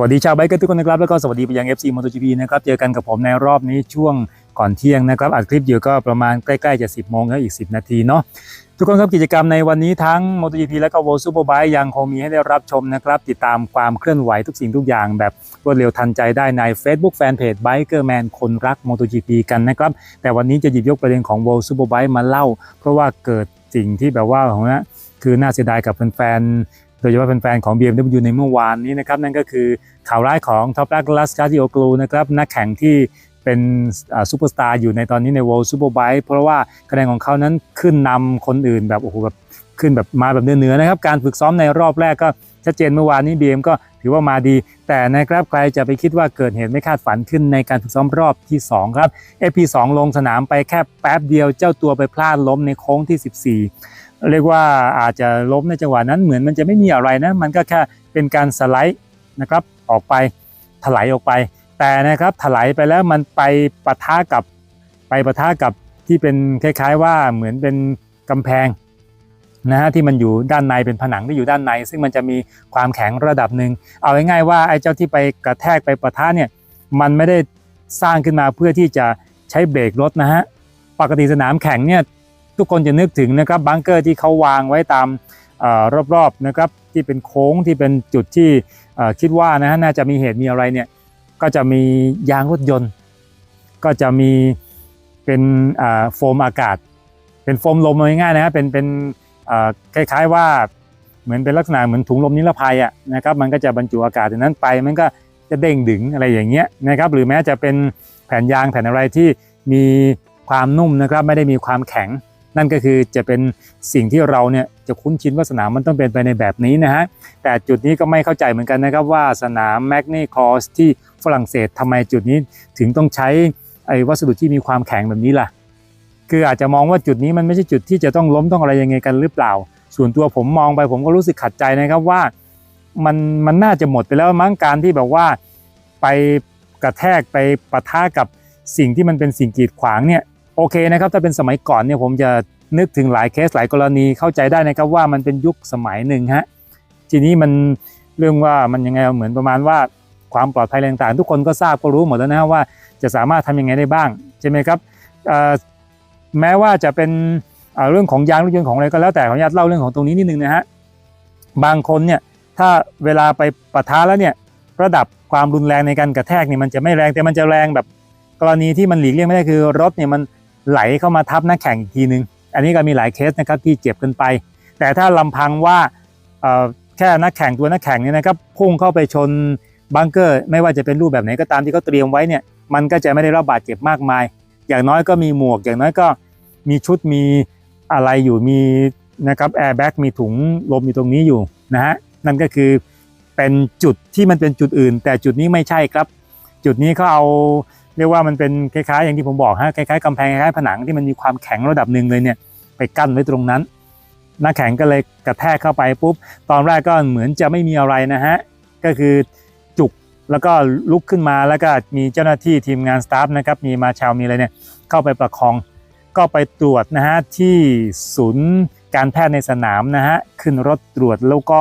วัสดีชาวไบค์เกอร์ทุกคนนะครับแล้วก็สวัสดีไปยัง FC MotoGP นะครับเจอกันกับผมในรอบนี้ช่วงก่อนเที่ยงนะครับอัดคลิปอยู่ก็ประมาณใกล้ๆจะ 10โมงแล้วอีก 10 นาทีเนาะทุกคนครับกิจกรรมในวันนี้ทั้ง MotoGP และก็ World Superbike ยังคงมีให้ได้รับชมนะครับติดตามความเคลื่อนไหวทุกสิ่งทุกอย่างแบบรวดเร็วทันใจได้ใน Facebook Fanpage Bikerman คนรัก MotoGP กันนะครับแต่วันนี้จะหยิบยกประเด็นของ World Superbike มาเล่า เพราะว่าเกิดสิ่งที่แบบว่าของนะคือน่าเสียดายกับแฟนๆ โดยเฉพาะแฟนๆของ BMW ในเมื่อวานนี้นะครับนั่นก็คือข่าวร้ายของท็อปรักลัสคาร์ดิโอกลูนะครับนักแข่งที่เป็นซูเปอร์สตาร์อยู่ในตอนนี้ใน World Superbike เพราะว่าคะแนนของเขานั้นขึ้นนำคนอื่นแบบโอ้โหแบบขึ้นแบบมาแบบเหนือๆนะครับ การฝึกซ้อมในรอบแรกก็ชัดเจนเมื่อวานนี้ BM ก็ถือว่ามาดี แต่นะครับใครจะไปคิดว่าเกิดเหตุไม่คาดฝันขึ้นในการฝึกซ้อมรอบที่ 2 ครับ FP2 ลงสนามไปแค่แป๊บเดียวเจ้าตัวไปพลาดล้มในโค้งที่ 14 เรียกว่าอาจจะล้มในจังหวะนั้นเหมือนมันจะไม่มีอะไรนะมันก็แค่เป็นการสไลด์นะครับออกไปถลายออกไป แต่นะครับถลายไปแล้วมันไปปะทะกับไปปะทะกับที่เป็นคล้าย ๆ ว่าเหมือนเป็นกำแพงนะฮะที่มันอยู่ด้านในเป็นผนังที่อยู่ด้านใน ซึ่งมันจะมีความแข็งระดับหนึ่งเอาง่ายๆว่าไอ้เจ้าที่ไปกระแทกไปปะทะเนี่ยมันไม่ได้สร้างขึ้นมาเพื่อที่จะใช้เบรกรถนะฮะปกติสนามแข่งเนี่ย ทุกคนจะนึกถึงนะครับบังเกอร์ที่เขาวางไว้ตามอรอบๆนะครับที่เป็นโค้งที่เป็นจุดที่คิดว่านะฮะน่าจะมีเหตุมีอะไรเนี่ยก็จะมียางรถยนต์ ก็จะมีเป็นโฟมอากาศ เป็นโฟมลมเอาง่ายๆนะครับเป็นเป็นคล้ายๆว่าเหมือนเป็นลักษณะเหมือนถุงลมนิรภัยอะนะครับมันก็จะบรรจุอากาศในนั้นไปมันก็จะเด้งดึงอะไรอย่างเงี้ยนะครับหรือแม้จะเป็นแผ่นยางแผ่นอะไรที่มีความนุ่มนะครับไม่ได้มีความแข็ง นั่นก็คือจะเป็นสิ่งที่เราเนี่ยจะคุ้นชินว่าสนามมันต้องเป็นไปในแบบนี้นะฮะแต่จุดนี้ก็ไม่เข้าใจเหมือนกันนะครับว่าสนามแมกนีคอสที่ฝรั่งเศสทำไมจุดนี้ถึงต้องใช้ไอ้วัสดุที่มีความแข็งแบบนี้ล่ะ คืออาจจะมองว่าจุดนี้มันไม่ใช่จุดที่จะต้องล้มต้องอะไรยังไงกันหรือเปล่า ส่วนตัวผมมองไปผมก็รู้สึกขัดใจนะครับว่ามันมันน่าจะหมดไปแล้วมั้งการที่แบบว่าไปกระแทกไปปะทะกับสิ่งที่มันเป็นสิ่งกีดขวางเนี่ย โอเคนะครับถ้าเป็นสมัยก่อนเนี่ยผมจะนึกถึงหลายเคสหลายกรณีเข้าใจได้นะครับว่ามันเป็นยุคสมัยหนึ่งฮะทีนี้มันเรื่องว่ามันยังไงเหมือนประมาณว่าความปลอดภัยต่างๆ ทุกคนก็ทราบก็รู้หมดแล้วนะฮะว่าจะสามารถทำยังไงได้บ้างใช่ไหมครับแม้ว่าจะเป็นเอ่อเรื่องของยางรถยนต์ของอะไรก็แล้วแต่ขออนุญาตเล่าเรื่องของตรงนี้นิดนึงนะฮะบางคนเนี่ยถ้าเวลาไปปะทะแล้วเนี่ยระดับความรุนแรงในการกระแทกเนี่ยมันจะไม่แรงแต่มันจะแรงแบบกรณีที่มันหลีกเลี่ยงไม่ได้คือรถเนี่ยมัน ไหลเข้ามาทับนักแข่งอีกทีนึง อันนี้ก็มีหลายเคสนะครับที่เจ็บกันไป แต่ถ้าลำพังว่าแค่นักแข่งตัวนักแข่งเนี่ยนะครับพุ่งเข้าไปชนบังเกอร์ ไม่ว่าจะเป็นรูปแบบไหนก็ตามที่เขาเตรียมไว้เนี่ยมันก็จะไม่ได้รับบาดเจ็บมากมาย อย่างน้อยก็มีหมวก อย่างน้อยก็มีชุดมีอะไรอยู่มีนะครับแอร์แบ็กมีถุงลมอยู่ตรงนี้อยู่นะฮะนั่นก็คือเป็นจุดที่มันเป็นจุดอื่น แต่จุดนี้ไม่ใช่ครับ จุดนี้เขาเอา เรียกว่ามันเป็นคล้ายๆ อย่างที่ผมบอกฮะคล้ายๆกำแพงคล้ายๆผนังที่มันมีความแข็งระดับหนึ่งเลยเนี่ยไปกั้นไว้ตรงนั้นหนักแข่งก็เลยกระแทกเข้าไปปุ๊บตอนแรกก็เหมือนจะไม่มีอะไรนะฮะก็คือจุกแล้วก็ลุกขึ้นมาแล้วก็มีเจ้าหน้าที่ทีมงานสตาฟนะครับมีมาชาวมีอะไรเนี่ยเข้าไปประคอง ก็ไปตรวจนะฮะที่ศูนย์การแพทย์ในสนามนะฮะขึ้นรถตรวจแล้วก็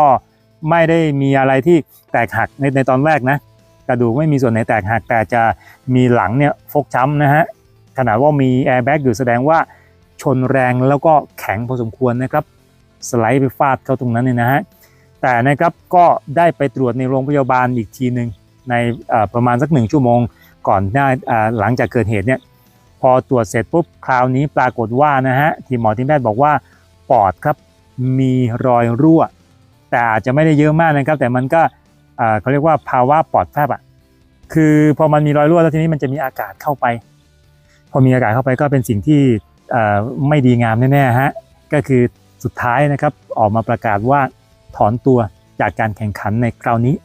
ไม่ได้มีอะไรที่แตกหักในในตอนแรกนะ กระดูกไม่มีส่วนไหนแตกหักแต่จะมีหลังเนี่ยฟกช้ำนะฮะขนาดว่ามีแอร์แบ็กอยู่แสดงว่าชนแรงแล้วก็แข็งพอสมควรนะครับ สไลด์ไปฟาดเข้าตรงนั้นเนี่ยนะฮะแต่นะครับก็ได้ไปตรวจในโรงพยาบาลอีกทีหนึ่งในประมาณสักหนึ่งชั่วโมงก่อนหน้าอ่าหลังจากเกิดเหตุเนี่ยพอตรวจเสร็จปุ๊บคราวนี้ปรากฏว่านะฮะทีมหมอทีมแพทย์บอกว่าปอดครับมีรอยรั่ว แต่อาจจะไม่ได้เยอะมากนะครับ แต่มันก็ เขาเรียกว่าภาวะปอดแฟบอะคือพอมันมีรอยรั่วแล้วทีนี้มันจะมีอากาศเข้าไป พอมีอากาศเข้าไปก็เป็นสิ่งที่ไม่ดีงามแน่ๆฮะก็คือสุดท้ายนะครับออกมาประกาศว่าถอนตัวจากการแข่งขันในคราวนี้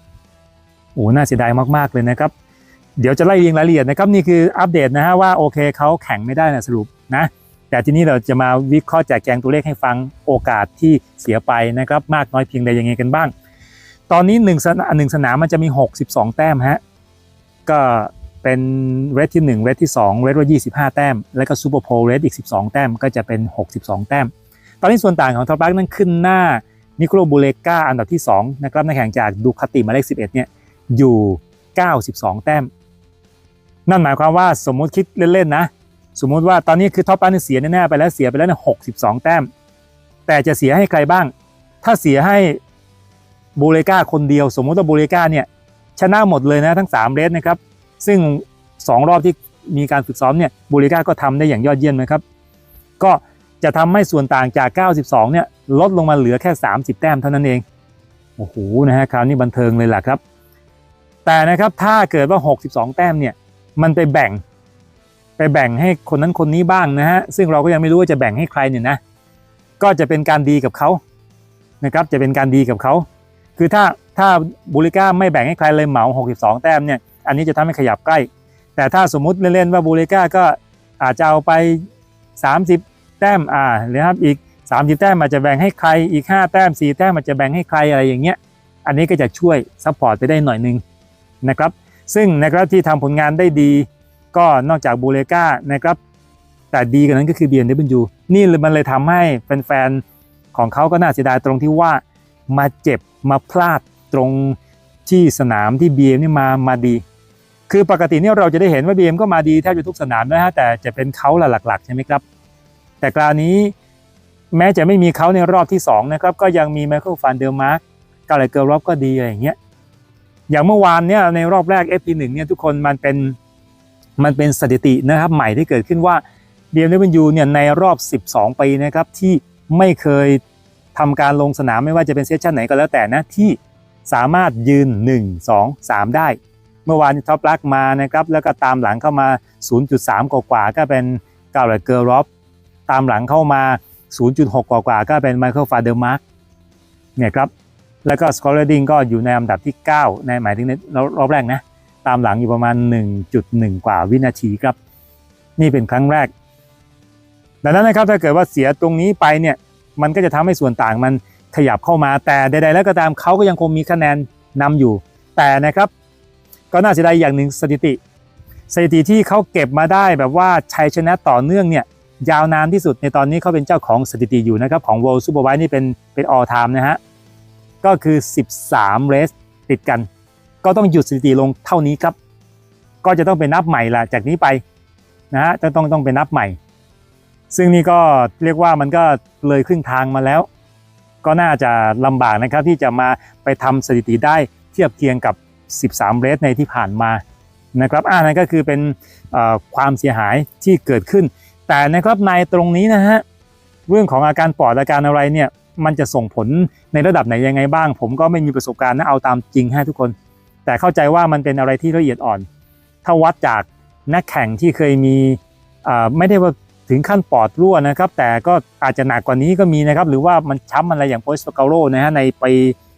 โอ้น่าเสียดายมากๆเลยนะครับ เดี๋ยวจะไล่เรียงรายละเอียดนะครับนี่คืออัปเดตนะฮะว่าโอเคเขาแข่งไม่ได้นะสรุปนะแต่ทีนี้เราจะมาวิเคราะห์แจกแจงตัวเลขให้ฟังโอกาสที่เสียไปนะครับมากน้อยเพียงใดยังไงกันบ้าง ตอนนี้หนึ่งสนามหนึ่งสนามมันจะมี 62 แต้มฮะ ก็เป็นเรทที่1เรทที่2เรทว่า 25 แต้ม แล้วก็ซูเปอร์โพลเรทอีก 12 แต้ม ก็จะเป็น 62 แต้ม ตอนนี้ส่วนต่างของท็อปักนั้นขึ้นหน้านิโคลบูเลกาอันดับที่2นะครับนักแข่งจากดูคาติหมายเลข 11 เนี่ยอยู่ 92 แต้ม นั่นหมายความว่าสมมุติคิดเล่นๆนะ สมมุติว่าตอนนี้คือท็อปปันเสียแน่ๆไปแล้วเสียไปแล้วเนี่ย62แต้ม แต่จะเสียให้ใครบ้าง ถ้าเสียให้ บูเลกาคนเดียว สมมติว่าบูเลกาเนี่ยชนะหมดเลยนะทั้ง3เรสนะครับ ซึ่ง 2 รอบที่มีการฝึกซ้อมเนี่ยบูเลกาก็ทำได้อย่างยอดเยี่ยมนะครับ ก็จะทำให้ส่วนต่างจาก 92 เนี่ยลดลงมาเหลือแค่ 30 แต้มเท่านั้นเอง โอ้โหนะฮะคราวนี้บันเทิงเลยล่ะครับ แต่นะครับถ้าเกิดว่า 62 แต้มเนี่ยมันไปแบ่ง ไปแบ่งให้คนนั้นคนนี้บ้างนะฮะซึ่งเราก็ยังไม่รู้ว่าจะแบ่งให้ใครเนี่ยนะก็จะเป็นการดีกับเขานะครับจะเป็นการดีกับเขา คือถ้าถ้าบูริก้าไม่แบ่งให้ใครเลยเหมา 62 แต้มเนี่ยอันนี้จะทำให้ขยับใกล้ แต่ถ้าสมมุติเล่นๆว่าบูริก้าก็อาจจะเอาไป 30 แต้มอ่าหรือครับอีก 30 แต้มอาจจะแบ่งให้ใครอีก 5 แต้ม 4 แต้มอาจจะแบ่งให้ใครอะไรอย่างเงี้ยอันนี้ก็จะช่วยซัพพอร์ตไปได้หน่อยนึงนะครับซึ่งนะครับที่ทำผลงานได้ดี ก็นอกจากบูเลกานะครับแต่ดีกว่านั้นก็คือ BMW นี่เลยมันเลยทำให้แฟนๆของเขาก็น่าเสียดายตรงที่ว่า มาเจ็บมาพลาดตรงที่สนามที่ BM นี่มามาดี คือปกติเนี่ยเราจะได้เห็นว่า BM ก็มาดีแทบจะทุกสนามนะฮะแต่จะเป็นเขาละหลักๆใช่ไหมครับ แต่คราวนี้แม้จะไม่มีเขาในรอบที่2นะครับก็ยังมีไมเคิลฟันเดอร์มาร์กกาเลเกอร์รอบก็ดีอะไรอย่างเงี้ยอย่างเมื่อวานเนี่ยในรอบแรก FP1 เนี่ยทุกคนมันเป็นมันเป็นสถิตินะครับใหม่ที่เกิดขึ้นว่า BMW เนี่ยในรอบ 12 ปีนะครับที่ไม่เคย ทำการลงสนามไม่ว่าจะเป็นเซสชันไหนก็แล้วแต่นะที่สามารถยืน 1 2 3 ได้ เมื่อวานท็อปลักมานะครับแล้วก็ตามหลังเข้ามา 0.3 กว่าๆก็เป็นกาเลเกอร์รอบตามหลังเข้ามา 0.6 กว่าๆก็เป็นไมเคิลฟาเดอร์มาร์กเนี่ยครับแล้วก็สกอร์เรดิงก็อยู่ในอันดับที่ 9 ในหมายถึงในรอบแรกนะตามหลังอยู่ประมาณ 1.1 กว่าวินาทีครับ นี่เป็นครั้งแรก ดังนั้นนะครับถ้าเกิดว่าเสียตรงนี้ไปเนี่ย มันก็จะทำให้ส่วนต่างมันขยับเข้ามา แต่ใดๆแล้วก็ตามเขาก็ยังคงมีคะแนนนำอยู่ แต่นะครับก็น่าเสียดายอย่างหนึ่งสถิติ สถิติที่เขาเก็บมาได้แบบว่าชัยชนะต่อเนื่องเนี่ยยาวนานที่สุดในตอนนี้เขาเป็นเจ้าของสถิติอยู่นะครับของ World Superbike นี่เป็นเป็น all time นะฮะก็คือ 13 เรสติดกัน ก็ต้องหยุดสถิติลงเท่านี้ครับ ก็จะต้องไปนับใหม่ละจากนี้ไปนะฮะจะต้องต้องไปนับใหม่ ซึ่งนี่ก็เรียกว่ามันก็เลยครึ่งทางมาแล้ว ก็น่าจะลำบากนะครับที่จะมาไปทำสถิติได้เทียบเคียงกับ 13 เรสในที่ผ่านมานะครับอ่านั่นก็คือเป็นความเสียหายที่เกิดขึ้น แต่นะครับในตรงนี้นะฮะเรื่องของอาการปอดอาการอะไรเนี่ยมันจะส่งผลในระดับไหนยังไงบ้าง ผมก็ไม่มีประสบการณ์นะเอาตามจริงให้ทุกคน แต่เข้าใจว่ามันเป็นอะไรที่ละเอียดอ่อน ถ้าวัดจากนักแข่งที่เคยมีไม่ได้ว่า ถึงขั้นปอดรั่วนะครับ แต่ก็อาจจะหนักกว่านี้ก็มีนะครับ หรือว่ามันช้ำอะไรอย่างโพสต์เกาโรนะฮะในปี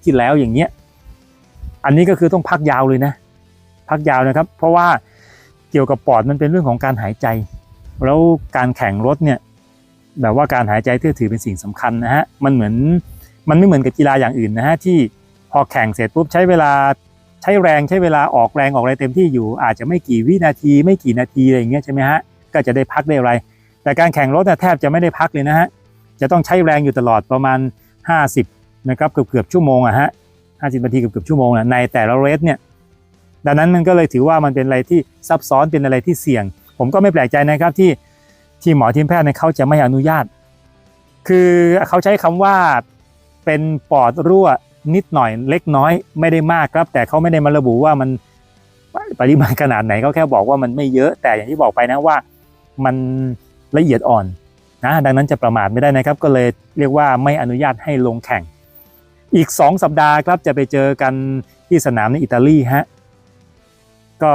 ที่แล้วอย่างเงี้ย อันนี้ก็คือต้องพักยาวเลยนะ พักยาวนะครับ เพราะว่าเกี่ยวกับปอดมันเป็นเรื่องของการหายใจ แล้วการแข่งรถเนี่ยแบบว่าการหายใจที่ถือเป็นสิ่งสำคัญนะฮะ มันเหมือนมันไม่เหมือนกับกีฬาอย่างอื่นนะฮะที่พอแข่งเสร็จปุ๊บใช้เวลาใช้แรงใช้เวลาออกแรงออกอะไรเต็มที่อยู่ อาจจะไม่กี่วินาทีไม่กี่นาทีอะไรอย่างเงี้ยใช่ไหมฮะก็จะได้พักได้อะไร แต่การแข่งรถเนี่ยแทบจะไม่ได้พักเลยนะฮะ จะต้องใช้แรงอยู่ตลอดประมาณ 50นะครับเกือบเกือบชั่วโมงอะฮะ50นาทีเกือบเกือบชั่วโมงนะในแต่ละเรสเนี่ย ดังนั้นมันก็เลยถือว่ามันเป็นอะไรที่ซับซ้อนเป็นอะไรที่เสี่ยง ผมก็ไม่แปลกใจนะครับที่ที่หมอทีมแพทย์เนี่ยเขาจะไม่อนุญาต คือเขาใช้คำว่าเป็นปอดรั่วนิดหน่อยเล็กน้อยไม่ได้มากครับ แต่เขาไม่ได้มาระบุว่ามันปริมาณขนาดไหนเขาแค่บอกว่ามันไม่เยอะแต่อย่างที่บอกไปนะว่ามัน ละเอียดอ่อนนะดังนั้นจะประมาทไม่ได้นะครับ ก็เลยเรียกว่าไม่อนุญาตให้ลงแข่ง อีก 2 สัปดาห์ครับจะไปเจอกันที่สนามในอิตาลีฮะก็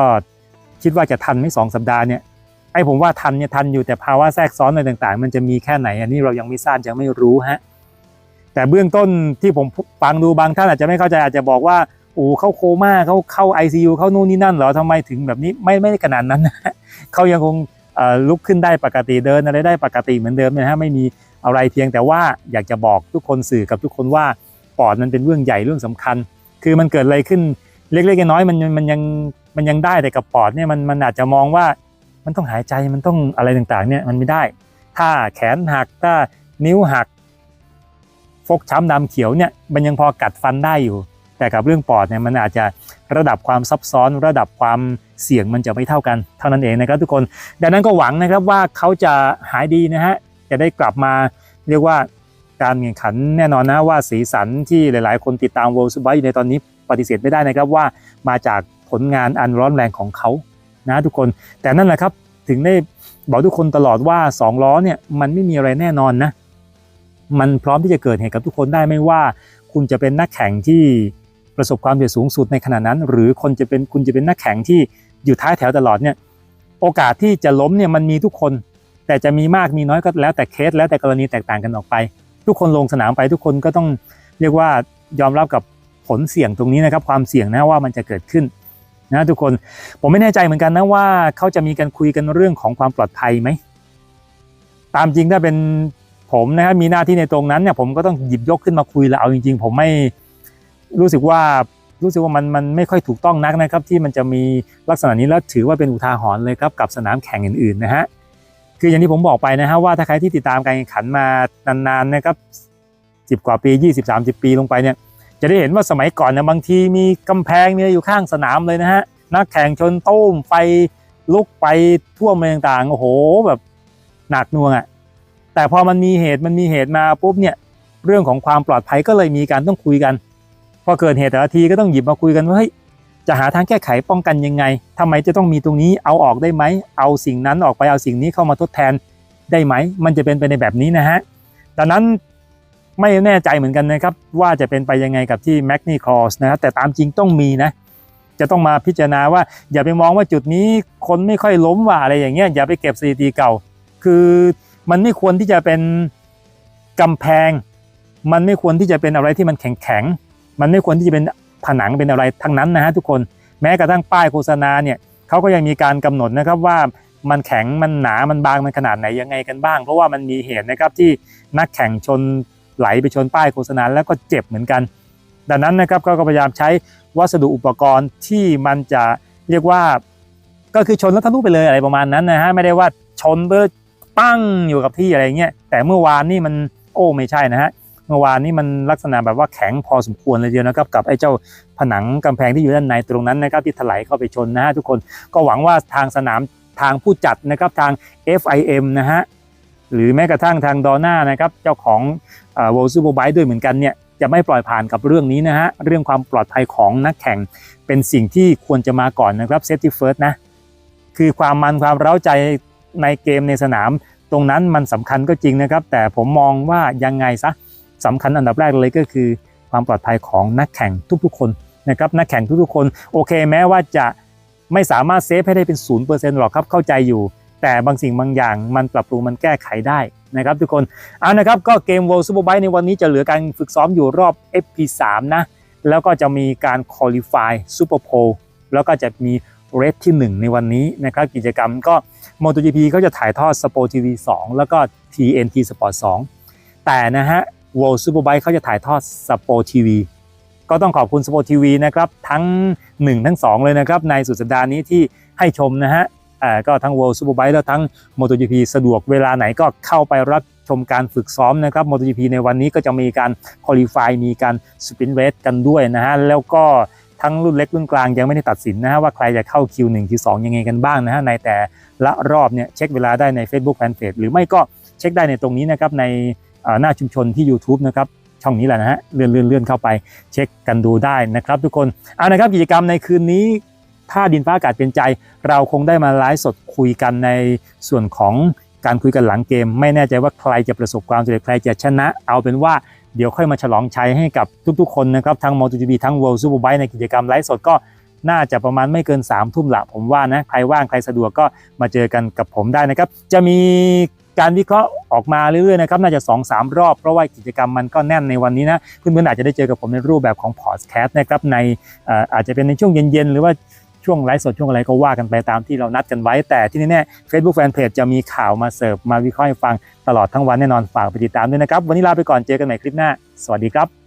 คิดว่าจะทันไม่สองสัปดาห์เนี่ยไอ้ผมว่าทันเนี่ยทันอยู่แต่ภาวะแทรกซ้อนอะไรต่างๆ มันจะมีแค่ไหนอันนี้เรายังไม่ทราบยังไม่รู้ฮะแต่เบื้องต้นที่ผมฟังดูบางท่านอาจจะไม่เข้าใจอาจจะบอกว่าโอ้เข้าโคม่าเขาเข้า ICU เข้านู่นนี่นั่นเหรอทำไมถึงแบบนี้ไม่ไม่ขนาดนั้นนะเขายังคง ลุกขึ้นได้ปกติเดินอะไรได้ปกติเหมือนเดิมนะฮะไม่มีอะไรเพียงแต่ว่าอยากจะบอกทุกคนสื่อกับทุกคนว่าปอดมันเป็นเรื่องใหญ่เรื่องสำคัญ คือมันเกิดอะไรขึ้นเล็กๆน้อยๆมันมันยังมันยังได้แต่กับปอดเนี่ยมันมันอาจจะมองว่ามันต้องหายใจมันต้องอะไรต่างๆเนี่ยมันไม่ได้ ถ้าแขนหักถ้านิ้วหัก ฟกช้ำดำเขียวเนี่ยมันยังพอกัดฟันได้อยู่ แต่กับเรื่องปอดเนี่ยมันอาจจะ ระดับความซับซ้อนระดับความเสี่ยงมันจะไม่เท่ากันเท่านั้นเองนะครับทุกคน ดังนั้นก็หวังนะครับว่าเขาจะหายดีนะฮะจะได้กลับมาเรียกว่าการแข่งขันแน่นอนนะว่าสีสันที่หลาย ๆ คนติดตาม World Superbike อยู่ในตอนนี้ปฏิเสธไม่ได้นะครับว่ามาจากผลงานอันร้อนแรงของเขานะทุกคน แต่นั่นแหละครับถึงได้บอกทุกคนตลอดว่าสองล้อเนี่ยมันไม่มีอะไรแน่นอนนะมันพร้อมที่จะเกิดเหตุกับทุกคนได้ไม่ว่า คุณจะเป็นนักแข่งที่ ประสบความสำเร็จสูงสุดในขณะนั้น หรือคนจะเป็นคุณจะเป็นนักแข่งที่อยู่ท้ายแถวตลอดเนี่ยโอกาสที่จะล้มเนี่ยมันมีทุกคน แต่จะมีมากมีน้อยก็แล้วแต่เคสแล้วแต่กรณีแตกต่างกันออกไป ทุกคนลงสนามไปทุกคนก็ต้องเรียกว่ายอมรับกับผลเสี่ยงตรงนี้นะครับความเสี่ยงนะว่ามันจะเกิดขึ้นนะทุกคนผมไม่แน่ใจเหมือนกันนะว่าเขาจะมีการคุยกันเรื่องของความปลอดภัยไหมตามจริงถ้าเป็นผมนะครับมีหน้าที่ในตรงนั้นเนี่ยผมก็ต้องหยิบยกขึ้นมาคุยแล้วเอาจริง ๆ ผมไม่ รู้สึกว่ารู้สึกว่ามันมันไม่ค่อยถูกต้องนักนะครับ ที่มันจะมีลักษณะนี้แล้วถือว่าเป็นอุทาหรณ์เลยครับกับสนามแข่งอื่นๆนะฮะคืออย่างที่ผมบอกไปนะฮะว่าถ้าใครที่ติดตามการแข่งขันมานานๆนะครับสิบกว่าปี 20-30 ปีลงไปเนี่ยจะได้เห็นว่าสมัยก่อนเนี่ยบางทีมีกำแพงเนี่อยู่ข้างสนามเลยนะฮะนักแข่งชนต้มไฟลุกไปทั่วเมืองต่างโอ้โหแบบหนักหน่วงอะ่ะแต่พอมันมีเหตุมันมีเหตุมาปุ๊บเนี่ยเรื่องของความปลอดภัยก็เลยมีการต้องคุยกัน อเกิดเหตุแต่ละทีก็ต้องหยิบมาคุยกันว่าเฮ้ยจะหาทางแก้ไขป้องกันยังไงทำไมจะต้องมีตรงนี้เอาออกได้ไหม เอาสิ่งนั้นออกไปเอาสิ่งนี้เข้ามาทดแทนได้ไหม มันจะเป็นไปในแบบนี้นะฮะดังนั้นไม่แน่ใจเหมือนกันนะครับ ว่าจะเป็นไปยังไงกับที่แมกนีคอสนะครับแต่ตามจริงต้องมีนะ จะต้องมาพิจารณาว่า อย่าไปมองว่าจุดนี้คนไม่ค่อยล้มว่าอะไรอย่างเงี้ยอย่าไปเก็บสถิติเก่า คือมันไม่ควรที่จะเป็นกำแพง มันไม่ควรที่จะเป็นอะไรที่มันแข็งแข็ง มันไม่ควรที่จะเป็นผนังเป็นอะไรทั้งนั้นนะฮะทุกคนแม้กระทั่งป้ายโฆษณาเนี่ยเขาก็ยังมีการกำหนดนะครับว่ามันแข็งมันหนามันบางมันขนาดไหนยังไงกันบ้าง เพราะว่ามันมีเหตุนะครับที่นักแข่งชนไหลไปชนป้ายโฆษณาแล้วก็เจ็บเหมือนกัน ดังนั้นนะครับก็พยายามใช้วัสดุอุปกรณ์ที่มันจะเรียกว่าก็คือชนแล้วทะลุไปเลยอะไรประมาณนั้นนะฮะไม่ได้ว่าชนเบอร์ปั้งอยู่กับที่อะไรเงี้ยแต่เมื่อวานนี่มันโอ้ไม่ใช่นะฮะ เมื่อวานนี่มันลักษณะแบบว่าแข็งพอสมควรเลยเดียวนะครับ กับไอ้เจ้าผนังกำแพงที่อยู่ด้านในตรงนั้นนะครับที่ถลายเข้าไปชนนะฮะทุกคนก็หวังว่าทางสนามทางผู้จัดนะครับทาง FIM นะฮะหรือแม้กระทั่งทางดอน่านะครับเจ้าของวอลซูเปอร์ไบค์ด้วยเหมือนกันเนี่ยจะไม่ปล่อยผ่านกับเรื่องนี้นะฮะเรื่องความปลอดภัยของนักแข่งเป็นสิ่งที่ควรจะมาก่อนนะครับเซฟตี้เฟิร์สนะคือความมันความเร้าใจในเกมในสนาม ตรงนั้นมันสำคัญก็จริงนะครับ แต่ผมมองว่ายังไงซะ สำคัญอันดับแรกเลยก็คือ ความปลอดภัยของนักแข่งทุกๆคนนะครับนักแข่งทุกๆคนโอเคแม้ว่าจะไม่สามารถเซฟให้ได้เป็นศูนย์เปอร์เซ็นต์หรอกครับเข้าใจอยู่ แต่บางสิ่งบางอย่างมันปรับปรุงมันแก้ไขได้นะครับทุกคนเอานะครับก็เกม World Superbike ในวันนี้จะเหลือการฝึกซ้อมอยู่รอบ FP3 นะแล้วก็จะมีการ Qualify Super Pole แล้วก็จะมีเรทที่ 1 ในวันนี้นะครับกิจกรรมก็ MotoGP เขาจะถ่ายทอด Sport TV 2 แล้วก็ TNT Sport 2 แต่นะฮะ World Superbike เขาจะถ่ายทอด Sport TV ก็ต้องขอบคุณ Sport TV นะครับทั้ง 1 ทั้ง 2 เลยนะครับ ในสุดสัปดาห์นี้ที่ให้ชมนะฮะก็ทั้ง World Superbike แล้วทั้ง MotoGP สะดวกเวลาไหนก็เข้าไปรับชมการฝึกซ้อมนะครับ MotoGP ในวันนี้ก็จะมีการ Qualify มีการ Sprint Race กันด้วยนะฮะแล้วก็ทั้งรุ่นเล็กรุ่นกลางยังไม่ได้ตัดสินนะฮะว่าใครจะเข้า Q1 Q2 ยังไงกันบ้างนะฮะในแต่ละรอบเนี่ยเช็คเวลาได้ใน Facebook Fanpage หรือไม่ก็เช็คได้ในตรงนี้นะครับใน หน้าชุมชนที่ YouTube นะครับช่องนี้แหละนะฮะเลื่อนเลื่อนเลื่อนเข้าไปเช็คกันดูได้นะครับ ทุกคนเอานะครับกิจกรรมในคืนนี้ถ้าดินฟ้าอากาศเป็นใจ เราคงได้มาไลฟ์สดคุยกันในส่วนของการคุยกันหลังเกม ไม่แน่ใจว่าใครจะประสบความสำเร็จใครจะชนะ เอาเป็นว่าเดี๋ยวค่อยมาฉลองชัยให้กับทุกๆ คนนะครับ ทั้ง MotoGP ทั้ง World Superbike ในกิจกรรมไลฟ์สดก็น่าจะประมาณไม่เกิน3ามทุ่มละผมว่านะ ใครว่างใครสะดวกก็มาเจอกันกับผมได้นะครับ จะมี การวิเคราะห์ออกมาเรื่อยๆนะครับน่าจะ2อสรอบเพราะว่ากิจกรรมมันก็แน่นในวันนี้นะเพื่อนๆอาจจะได้เจอกับผมในรูปแบบของพอดแคสต์นะครับในอาจจะเป็นในช่วงเย็นๆ หรือว่าช่วงไลฟ์สดช่วงอะไรก็ว่ากันไปตามที่เรานัดกันไว้ แต่ที่แน่ๆ Facebook Fanpage จะมีข่าวมาเสิร์ฟมาวิเคราะห์ให้ฟังตลอดทั้งวันแน่นอนฝากไปติดตามด้วยนะครับ วันนี้ลาไปก่อนเจอกันใหม่คลิปหน้า สวัสดีครับ